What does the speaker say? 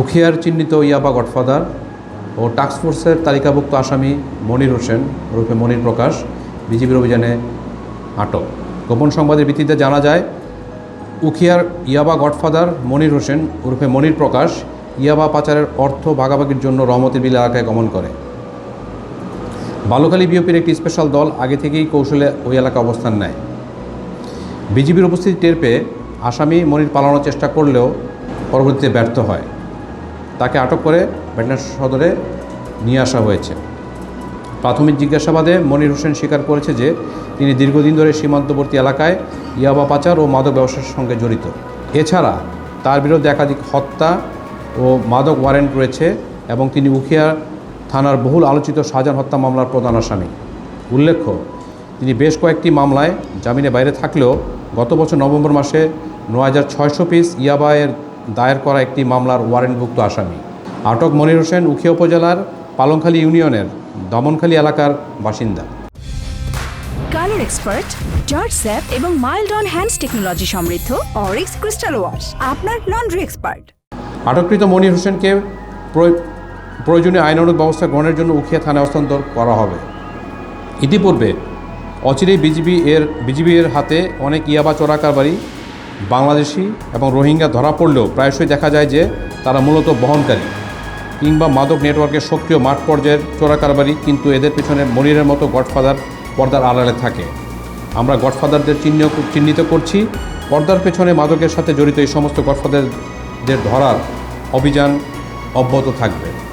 উখিয়ার চিহ্নিত ইয়াবা গডফাদার ও টাস্কফোর্সের তালিকাভুক্ত আসামি মনির হোসেন ওরফে মনির প্রকাশ, বিজিবির অভিযানে আটক। গোপন সংবাদের ভিত্তিতে জানা যায়, উখিয়ার ইয়াবা গডফাদার মনির হোসেন ওরফে মনির প্রকাশ ইয়াবা পাচারের অর্থ ভাগাভাগির জন্য রহমতের বিল এলাকায় গমন করে। বালুখালী বিওপির একটি স্পেশাল দল আগে থেকেই কৌশলে ওই এলাকায় অবস্থান নেয়। বিজিবির উপস্থিতি টের পেয়ে আসামি মনির পালানোর চেষ্টা করলেও পরবর্তীতে ব্যর্থ হয়। তাকে আটক করে ব্যাটনা সদরে নিয়ে আসা হয়েছে। প্রাথমিক জিজ্ঞাসাবাদে মনির হোসেন স্বীকার করেছে যে, তিনি দীর্ঘদিন ধরে সীমান্তবর্তী এলাকায় ইয়াবা পাচার ও মাদক ব্যবসার সঙ্গে জড়িত। এছাড়া তার বিরুদ্ধে একাধিক হত্যা ও মাদক ওয়ারেন্ট রয়েছে এবং তিনি উখিয়া থানার বহুল আলোচিত শাহজাহান হত্যা মামলার প্রধান আসামি। উল্লেখ্য, তিনি বেশ কয়েকটি মামলায় জামিনে বাইরে থাকলেও গত বছর নভেম্বর মাসে নয় হাজার ছয়শো পিস ইয়াবায়ের দায়ের করা একটি মামলার ওয়ারেন্টভুক্ত আসামি। আটক মনির হোসেন উখিয়া উপজেলার পালংখালী ইউনিয়নের দমনখালী এলাকার বাসিন্দা। কালার এক্সপার্ট জর্জ স্যাপ এবং মাইল্ড অন হ্যান্ডস টেকনোলজি সমৃদ্ধ অরিক্স ক্রিস্টাল ওয়াশ আপনার লন্ড্রি এক্সপার্ট। আটককৃত মনির হোসেনকে প্রয়- প্রয়োজনীয় আইনানুগ ব্যবস্থা গ্রহণের জন্য উখিয়া থানায় হস্তান্তর করা হবে। ইতিপূর্বে অচিরেই বিজিবি এর বিজিবি এর হাতে অনেক ইয়াবা চোরাকারবারি বাংলাদেশি এবং রোহিঙ্গা ধরা পড়লেও প্রায়শই দেখা যায় যে তারা মূলত বহনকারী কিংবা মাদক নেটওয়ার্কের সক্রিয় মাঠ পর্যায়ের চোরা চোরাকারবারি কিন্তু এদের পেছনে মনিরের মতো গডফাদার পর্দার আড়ালে থাকে। আমরা গডফাদারদের চিহ্ন চিহ্নিত করছি। পর্দার পেছনে মাদকের সাথে জড়িত এই সমস্ত গডফাদারদের ধরার অভিযান অব্যাহত থাকবে।